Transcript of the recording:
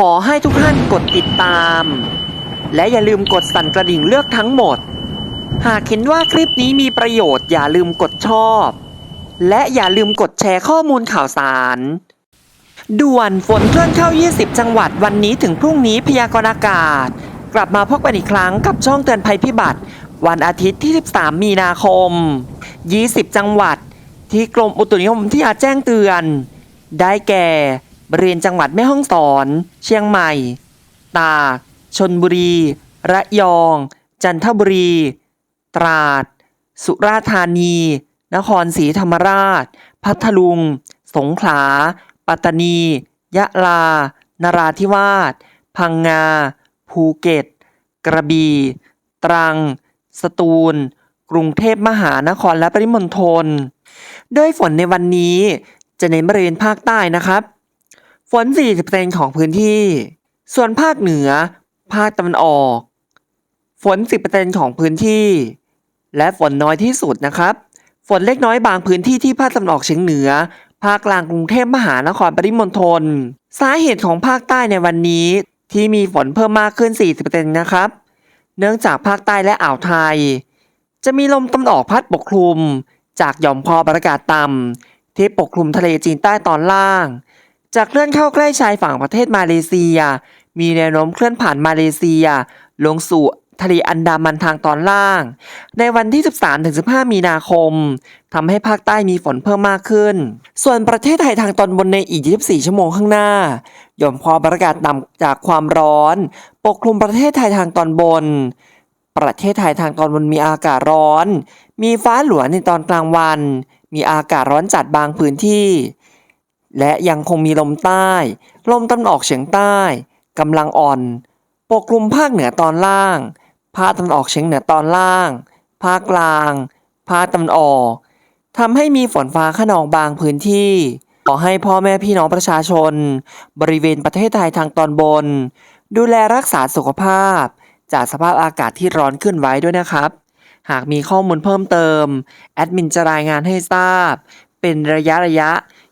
ขอให้ทุกท่านกดติดตาม และอย่าลืมกดสั่นกระดิ่งเลือกทั้งหมด หากเห็นว่าคลิปนี้มีประโยชน์อย่าลืมกดชอบ และอย่าลืมกดแชร์ข้อมูลข่าวสาร ด่วนฝนเคลื่อนเข้า 20 จังหวัดวันนี้ถึงพรุ่งนี้พยากรณ์อากาศ กลับมาพบกันอีกครั้งกับช่องเตือนภัยพิบัติ วันอาทิตย์ที่ 13 มีนาคม 20 จังหวัด ที่กรมอุตุนิยมวิทยาแจ้งเตือน ได้แก่ บริเวณจังหวัดแม่ฮ่องสอน เชียงใหม่ ตาก ชนบุรี ระยอง จันทบุรี ตราด สุราษฎร์ธานี นครศรีธรรมราช พัทลุง สงขลา ปัตตานี ยะลา นราธิวาส พังงา ภูเก็ต กระบี่ ตรัง สตูล กรุงเทพมหานครและปริมณฑลโดยฝนในวันนี้จะเน้นบริเวณภาคใต้นะครับ ฝน 40%ของพื้นที่ ส่วนภาคเหนือ ภาคตะวันออก ฝน 10%ของพื้นที่ และฝนน้อยที่สุดนะครับ ฝนเล็กน้อยบางพื้นที่ที่ภาคตะวันออกเฉียงเหนือ ภาคกลางกรุงเทพมหานครปริมณฑล สาเหตุของภาคใต้ในวันนี้ที่มีฝนเพิ่มมากขึ้น 40%นะครับ เนื่องจากภาคใต้และอ่าวไทย จะมีลมตะวันออกพัดปกคลุม จากหย่อมความกดอากาศต่ำที่ปกคลุมทะเลจีนใต้ตอนล่าง จากเคลื่อนเข้าใกล้ชายฝั่งประเทศมาเลเซีย มีแนวโน้มเคลื่อนผ่านมาเลเซีย ลงสู่ทะเลอันดามันทางตอนล่าง ในวันที่ 13-15 มีนาคม ทำให้ภาคใต้มีฝนเพิ่มมากขึ้น ส่วนประเทศไทยทางตอนบนในอีก 24 ชั่วโมงข้างหน้า หย่อมความกดอากาศต่ำจากความร้อน ปกคลุมประเทศไทยทางตอนบน ประเทศไทยทางตอนบนมีอากาศร้อน มีฟ้าหลวในตอนกลางวัน มีอากาศร้อนจัดบางพื้นที่ และยังคงมีลมใต้ ลมตะวันออกเฉียงใต้กำลังอ่อน ปกคลุมภาคเหนือตอนล่าง ภาคตะวันออกเฉียงเหนือตอนล่าง ภาคกลาง ภาคตะวันออกทำให้มีฝนฟ้าขนองบางพื้นที่ ขอให้พ่อแม่พี่น้องประชาชน บริเวณประเทศไทยทางตอนบน ดูแลรักษาสุขภาพ จากสภาพอากาศที่ร้อนขึ้นไว้ด้วยนะครับ หากมีข้อมูลเพิ่มเติม แอดมินจะรายงานให้ทราบ เป็นระยะระยะ